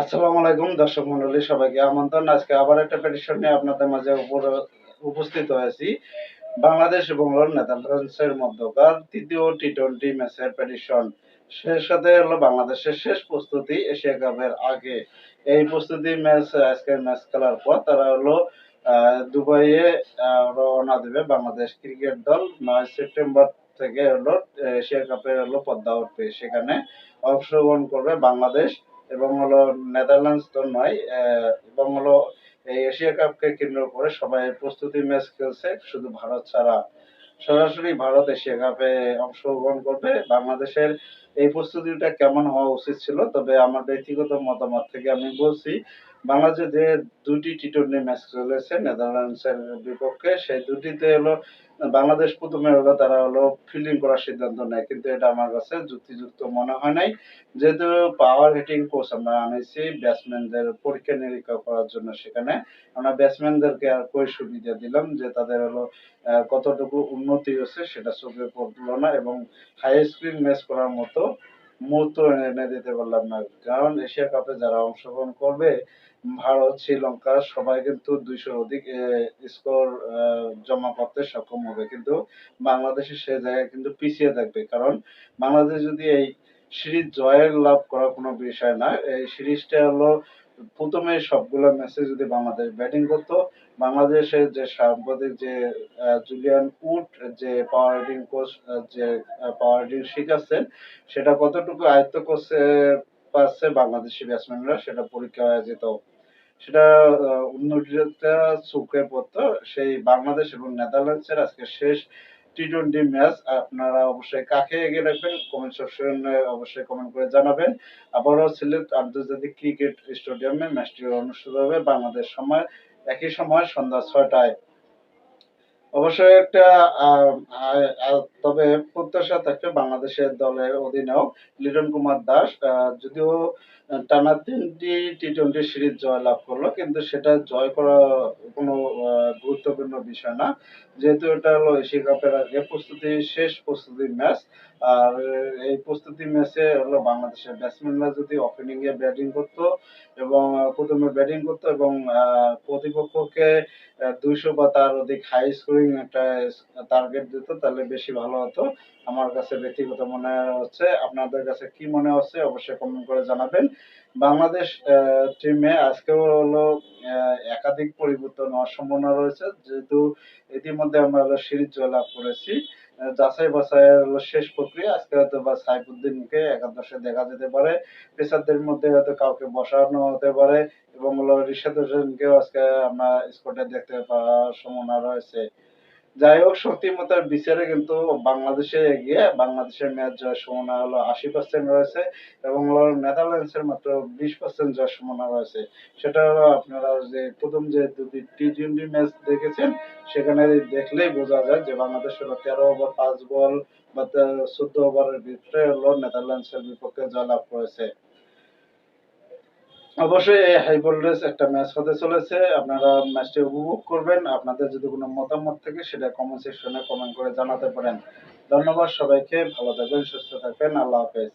আসসালামু আলাইকুম, দর্শক মন্ডলী, সবাইকে আমন্ত্রণ। আজকে আবার একটা পেটিশন নিয়ে আপনাদের মাঝে উপস্থিত হয়েছি। বাংলাদেশ এবং নেদারল্যান্ডসের মধ্যকার তৃতীয় টি টোয়েন্টি ম্যাচের পেটিশন শেষ সাথে হলো বাংলাদেশের শেষ প্রস্তুতি এশিয়া কাপের আগে। এই প্রস্তুতি ম্যাচ আজকের ম্যাচ খেলার পর তারা হলো দুবাইয়ে রওনা দেবে বাংলাদেশ ক্রিকেট দল। নয় সেপ্টেম্বর থেকে হলো এশিয়া কাপের হলো পদ্মা উঠবে সেখানে অংশগ্রহণ করবে বাংলাদেশ। এবং হলো নেদারল্যান্ডস তো নয় এবং হলো এই এশিয়া কাপকে কেন্দ্র করে সবাই প্রস্তুতি ম্যাচ খেলছে। শুধু ভারত ছাড়া সরাসরি ভারত এশিয়া কাপে অংশগ্রহণ করবে। বাংলাদেশের এই প্রস্তুতিটা কেমন হওয়া উচিত ছিল, তবে আমার ব্যক্তিগত মতামত থেকে আমি বলছি বাংলাদেশে যে দুটি টি টোয়েন্টি ম্যাচ চলেছে নেদারল্যান্ডসের বিপক্ষে, সেই দুটিতে হলো, বাংলাদেশ প্রথমে হলো, তারা হলো ফিল্ডিং করার সিদ্ধান্ত নেয়, কিন্তু এটা আমার কাছে যুক্তিযুক্ত মনে হয় নাই। যেহেতু পাওয়ার হিটিং কোচ আমরা আনেছি ব্যাটসম্যানদের পরীক্ষা নিরীক্ষা করার জন্য সেখানে। আমরা ব্যাটসম্যানদেরকে আর কই সুবিধা দিলাম যে তাদের হলো কতটুকু উন্নতি হচ্ছে সেটা চোখে পড়ল না এবং হাই স্ক্রিন ম্যাচ করার মতো মুহূর্ত এনে দিতে পারলাম না। কারণ এশিয়া কাপে যারা অংশগ্রহণ করবে, ভারত, শ্রীলঙ্কা, সবাই কিন্তু দুইশোর অধিক স্কোর জমা করতে সক্ষম হবে। কিন্তু বাংলাদেশে সে জায়গায় কিন্তু পিছিয়ে থাকবে। কারণ বাংলাদেশ যদি এই সিরিজ জয়ের লাভ করার কোনো বিষয় না, এই সিরিজটা হলো প্রথমে সবগুলো ম্যাচে যদি বাংলাদেশ ব্যাটিং করতো, বাংলাদেশের যে সাম্প্রতিক যে জুলিয়ান উড যে পাওয়ার হিটিং কোচ যে পাওয়ার হিটিং শিখাচ্ছেন, সেটা কতটুকু আয়ত্ত করছে, পারছে বাংলাদেশি ব্যাটসম্যানরা সেটা পরীক্ষা হয়ে যেত সেটা উন্নতিটা চোখে পড়তো, সেই বাংলাদেশ এবং নেদারল্যান্ডসের আজকে শেষ টি টোয়েন্টি ম্যাচ, আপনারা অবশ্যই কাকে এগিয়ে রাখবেন কমেন্ট সেকশনে অবশ্যই কমেন্ট করে জানাবেন। আবারও সিলেট আন্তর্জাতিক ক্রিকেট স্টেডিয়ামে ম্যাচটি অনুষ্ঠিত হবে বাংলাদেশ সময়, একই সময় সন্ধ্যা ছয়টায়। অবশ্যই একটা তবে প্রত্যাশা থাকবে বাংলাদেশের দলের অধিনায়ক লিটন কুমার দাস যদিও টানা তিনটি টি টোয়েন্টি সিরিজ জয় লাভ করল, কিন্তু সেটা জয় করা কোনো গুরুত্বপূর্ণ বিষয় না। যেহেতু এটা হলো এশিয়া কাপের আগে প্রস্তুতি, শেষ প্রস্তুতি ম্যাচ, আর এই প্রস্তুতি ম্যাচে হলো বাংলাদেশের ব্যাটসম্যানরা যদি ওপেনিং এ ব্যাটিং করতো এবং প্রথমে ব্যাটিং করতো এবং প্রতিপক্ষকে দুইশো বা তার অধিক হাই স্কোরিং একটা টার্গেট দিত, তাহলে বেশি ভালো হতো। আমার কাছে ব্যক্তিগত মনে হচ্ছে, আপনাদের কাছে কি মনে হচ্ছে অবশ্যই কমেন্ট করে জানাবেন। বাংলাদেশ টিমে আজকেও হলো একাধিক পরিবর্তন হওয়ার সম্ভাবনা রয়েছে। যেহেতু ইতিমধ্যে আমরা হলো সিরিজ জয়লাভ করেছি যাচাই বাছাইয়ের হলো শেষ প্রক্রিয়া। আজকে হয়তো বা সাইফুদ্দিনকে একাদশে দেখা যেতে পারে। পেসারদের মধ্যে হয়তো কাউকে বসানো হতে পারে এবং হলো রিশাদ হোসেনকেও আজকে আমরা স্কোয়াডে দেখতে পাওয়ার সম্ভাবনা রয়েছে। যাই হোক শক্তিমতার বিচারে কিন্তু বাংলাদেশে এগিয়ে বাংলাদেশের ম্যাচ জয়ের সম্ভাবনা হলো আশি পার্সেন্ট রয়েছে এবং হলো নেদারল্যান্ডসের মাত্র বিশ পার্সেন্ট জয়ের সম্ভাবনা রয়েছে। সেটা হলো আপনারা যে প্রথম যে দুটি টি টোয়েন্টি ম্যাচ দেখেছেন, সেখানে দেখলেই বোঝা যায় যে বাংলাদেশ হলো তেরো ওভার পাঁচ বল বা চোদ্দ ওভারের ভিতরে হলো নেদারল্যান্ডসের বিপক্ষে জয়লাভ করেছে। অবশ্যই এই হাই ভোল্টেজ একটা ম্যাচ হতে চলেছে। আপনারা ম্যাচটি উপভোগ করবেন। আপনাদের যদি কোনো মতামত থাকে, সেটা কমেন্ট সেকশনে কমেন্ট করে জানাতে পারেন। ধন্যবাদ সবাইকে। ভালো থাকবেন, সুস্থ থাকবেন। আল্লাহ হাফেজ।